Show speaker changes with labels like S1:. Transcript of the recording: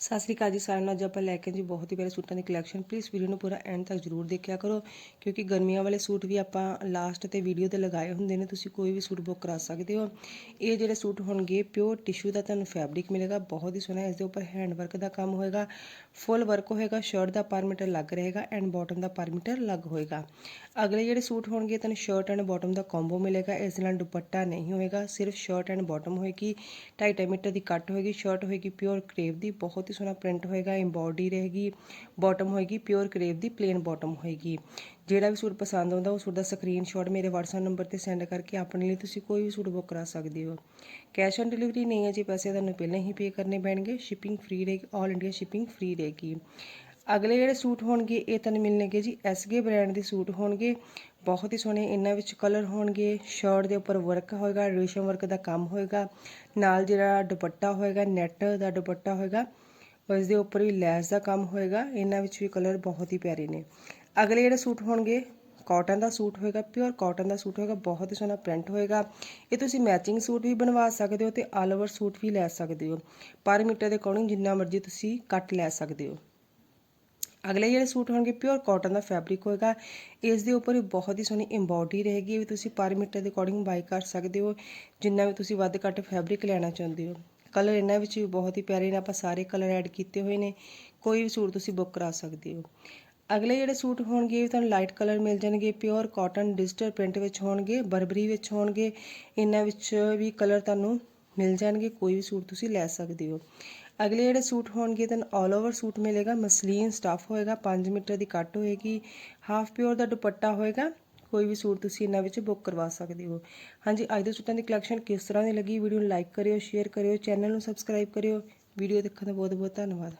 S1: ਸਤਿ ਸ੍ਰੀ ਅਕਾਲ ਜੀ ਸਾਰਿਆਂ ਨੂੰ ਅੱਜ ਆਪਾਂ ਲੈ ਕੇ ਜੀ ਬਹੁਤ ਹੀ ਪਿਆਰੇ ਸੂਟਾਂ ਦੀ ਕਲੈਕਸ਼ਨ ਪਲੀਜ਼ ਵੀਡੀਓ ਨੂੰ ਪੂਰਾ ਐਂਡ ਤੱਕ ਜਰੂਰ ਦੇਖਿਆ ਕਰੋ ਕਿਉਂਕਿ ਗਰਮੀਆਂ ਵਾਲੇ ਸੂਟ ਵੀ ਆਪਾਂ ਲਾਸਟ ਤੇ ਵੀਡੀਓ ਤੇ ਲਗਾਏ ਹੁੰਦੇ ਨੇ ਤੁਸੀਂ ਕੋਈ ਵੀ ਸੂਟ ਬੁੱਕ ਕਰਾ ਸਕਦੇ ਹੋ ਇਹ ਜਿਹੜੇ ਸੂਟ ਹੋਣਗੇ ਪਿਓਰ ਟਿਸ਼ੂ ਦਾ ਤੁਹਾਨੂੰ ਫੈਬਰਿਕ ਮਿਲੇਗਾ ਬਹੁਤ ਹੀ ਸੋਹਣਾ ਇਸ ਦੇ ਉੱਪਰ ਹੈਂਡ ਵਰਕ ਦਾ ਕੰਮ ਹੋਏਗਾ ਫੁੱਲ ਵਰਕ ਹੋਏਗਾ ਸ਼ਰਟ ਦਾ ਪਰ ਮੀਟਰ ਲੱਗ ਰਹੇਗਾ ਐਂਡ ਬਾਟਮ ਦਾ ਪਰ ਮੀਟਰ ਲੱਗ ਹੋਏਗਾ ਅਗਲੇ ਜਿਹੜੇ ਸੂਟ ਹੋਣਗੇ ਤੁਹਾਨੂੰ shirt and bottom the combo ਮਿਲੇਗਾ ਇਸ ਦੇ ਨਾਲ ਦੁਪੱਟਾ ਨਹੀਂ ਹੋਏਗਾ ਸਿਰਫ ਸ਼ਰਟ ਐਂਡ ਬਾਟਮ ਹੋਏਗੀ 2.5 ਮੀਟਰ ਦੀ ਕੱਟ ਹੋਏਗੀ ਸ਼ਰਟ ਹੋਏਗੀ ਪਿਓਰ ਕਰੇਵ ਦੀ ਬਹੁਤ ਹੀ ਸੋਹਣਾ ਪ੍ਰਿੰਟ ਹੋਏਗਾ ਐਮਬੋਡੀ ਰਹੇਗੀ ਬਾਟਮ ਹੋਏਗੀ ਪਿਓਰ ਕਰੇਵ ਦੀ ਪਲੇਨ ਬਾਟਮ ਹੋਏਗੀ। ਜਿਹੜਾ ਵੀ ਸੂਟ ਪਸੰਦ ਆਉਂਦਾ, ਉਹ ਸੂਟ ਦਾ ਸਕਰੀਨਸ਼ਾਟ ਮੇਰੇ WhatsApp ਨੰਬਰ ਤੇ ਸੈਂਡ ਕਰਕੇ ਆਪਣੇ ਲਈ ਤੁਸੀਂ ਕੋਈ ਵੀ ਸੂਟ ਬੁੱਕ ਕਰਾ ਸਕਦੇ ਹੋ। ਕੈਸ਼ ਔਨ ਡਿਲੀਵਰੀ ਨਹੀਂ ਹੈ ਜੀ, ਪੈਸੇ ਤੁਹਾਨੂੰ ਪਹਿਲਾਂ ਹੀ ਪੇ ਕਰਨੇ ਪੈਣਗੇ ਸ਼ਿਪਿੰਗ ਫ੍ਰੀ ਰਹੇਗੀ 올 ਇੰਡੀਆ ਸ਼ਿਪਿੰਗ ਫ੍ਰੀ ਰਹੇਗੀ। ਅਗਲੇ ਜਿਹੜੇ ਸੂਟ ਹੋਣਗੇ, ਇਹ ਤੁਹਾਨੂੰ ਮਿਲਣਗੇ ਜੀ ਐਸਗੇ ਬ੍ਰਾਂਡ ਦੇ ਸੂਟ ਹੋਣਗੇ, ਬਹੁਤ ਹੀ ਸੋਹਣੇ, ਇਹਨਾਂ ਵਿੱਚ ਕਲਰ ਹੋਣਗੇ ਸ਼ਰਟ ਦੇ ਉੱਪਰ ਵਰਕ ਹੋਏਗਾ ਰੇਸ਼ਮ ਵਰਕ ਦਾ ਕੰਮ ਹੋਏਗਾ, ਨਾਲ ਜਿਹੜਾ ਦੁਪੱਟਾ ਹੋਏਗਾ ਨੈਟ ਦਾ ਦੁਪੱਟਾ ਹੋਏਗਾ ਉਸ ਦੇ ਉੱਪਰ ਵੀ ਲੈਸ ਦਾ ਕੰਮ ਹੋਏਗਾ ਇਹਨਾਂ ਵਿੱਚ ਵੀ ਕਲਰ ਬਹੁਤ ਹੀ ਪਿਆਰੇ ਨੇ ਅਗਲੇ ਜਿਹੜੇ ਸੂਟ ਹੋਣਗੇ ਕਾਟਨ ਦਾ ਸੂਟ ਹੋਏਗਾ ਪਿਓਰ ਕਾਟਨ ਦਾ ਸੂਟ ਹੋਏਗਾ ਬਹੁਤ ਹੀ ਸੋਹਣਾ ਪ੍ਰਿੰਟ ਹੋਏਗਾ ਇਹ ਤੁਸੀਂ ਮੈਚਿੰਗ ਸੂਟ ਵੀ ਬਣਵਾ ਸਕਦੇ ਹੋ ਤੇ ਆਲ ਓਵਰ ਸੂਟ ਵੀ ਲੈ ਸਕਦੇ ਹੋ ਪਰ ਮੀਟਰ ਦੇ ਅਕੋਰਡਿੰਗ ਜਿੰਨਾ ਮਰਜ਼ੀ ਤੁਸੀਂ ਕੱਟ ਲੈ ਸਕਦੇ ਹੋ ਅਗਲੇ ਜਿਹੜੇ ਸੂਟ ਹੋਣਗੇ ਪਿਓਰ ਕਾਟਨ ਦਾ ਫੈਬਰਿਕ ਹੋਏਗਾ ਇਸ ਦੇ ਉੱਪਰ ਵੀ ਬਹੁਤ ਹੀ ਸੋਹਣੀ ਐਮਬੋਡੀ ਰਹੇਗੀ ਇਹ ਵੀ ਤੁਸੀਂ ਪਰ ਮੀਟਰ ਦੇ ਅਕੋਰਡਿੰਗ ਬਾਈ ਕਰ ਸਕਦੇ ਹੋ ਜਿੰਨਾ ਵੀ ਤੁਸੀਂ ਵੱਧ ਘੱਟ ਫੈਬਰਿਕ ਲੈਣਾ ਚਾਹੁੰਦੇ ਹੋ ਕਲਰ ਇਹਨਾਂ ਵਿੱਚ ਵੀ ਬਹੁਤ ਹੀ ਪਿਆਰੇ ਨੇ, ਆਪਾਂ ਸਾਰੇ ਕਲਰ ਐਡ ਕੀਤੇ ਹੋਏ ਨੇ। ਕੋਈ ਵੀ ਸੂਟ ਤੁਸੀਂ ਬੁੱਕ ਕਰਾ ਸਕਦੇ ਹੋ। ਅਗਲੇ ਜਿਹੜੇ ਸੂਟ ਹੋਣਗੇ ਤੁਹਾਨੂੰ ਲਾਈਟ ਕਲਰ ਮਿਲ ਜਾਣਗੇ, ਪਿਓਰ ਕਾਟਨ ਡਿਜੀਟਲ ਪ੍ਰਿੰਟ ਵਿੱਚ ਹੋਣਗੇ, ਬਰਬਰੀ ਵਿੱਚ ਹੋਣਗੇ, ਇਹਨਾਂ ਵਿੱਚ ਵੀ ਕਲਰ ਤੁਹਾਨੂੰ ਮਿਲ ਜਾਣਗੇ, ਕੋਈ ਵੀ ਸੂਟ ਤੁਸੀਂ ਲੈ ਸਕਦੇ ਹੋ। ਅਗਲੇ ਜਿਹੜੇ ਸੂਟ ਹੋਣਗੇ ਤਾਂ ਆਲ ਓਵਰ ਸੂਟ ਮਿਲੇਗਾ, ਮਸਲੀਨ ਸਟਫ ਹੋਏਗਾ 5 ਮੀਟਰ ਦੀ ਕੱਟ ਹੋਏਗੀ ਹਾਫ ਪਿਓਰ ਦਾ ਦੁਪੱਟਾ ਹੋਏਗਾ ਕੋਈ ਵੀ ਸੂਟ ਤੁਸੀਂ ਇਹਨਾਂ ਵਿੱਚ ਬੁੱਕ ਕਰਵਾ ਸਕਦੇ ਹੋ। ਹਾਂਜੀ, ਅੱਜ ਦੇ ਸੂਟਾਂ ਦੀ ਕਲੈਕਸ਼ਨ ਕਿਸ ਤਰ੍ਹਾਂ ਦੀ ਲੱਗੀ? ਵੀਡੀਓ ਨੂੰ ਲਾਈਕ ਕਰਿਓ ਸ਼ੇਅਰ ਕਰਿਓ ਚੈਨਲ ਨੂੰ ਸਬਸਕ੍ਰਾਈਬ ਕਰਿਓ। ਵੀਡੀਓ ਦੇਖਣ ਦਾ ਬਹੁਤ ਬਹੁਤ ਧੰਨਵਾਦ।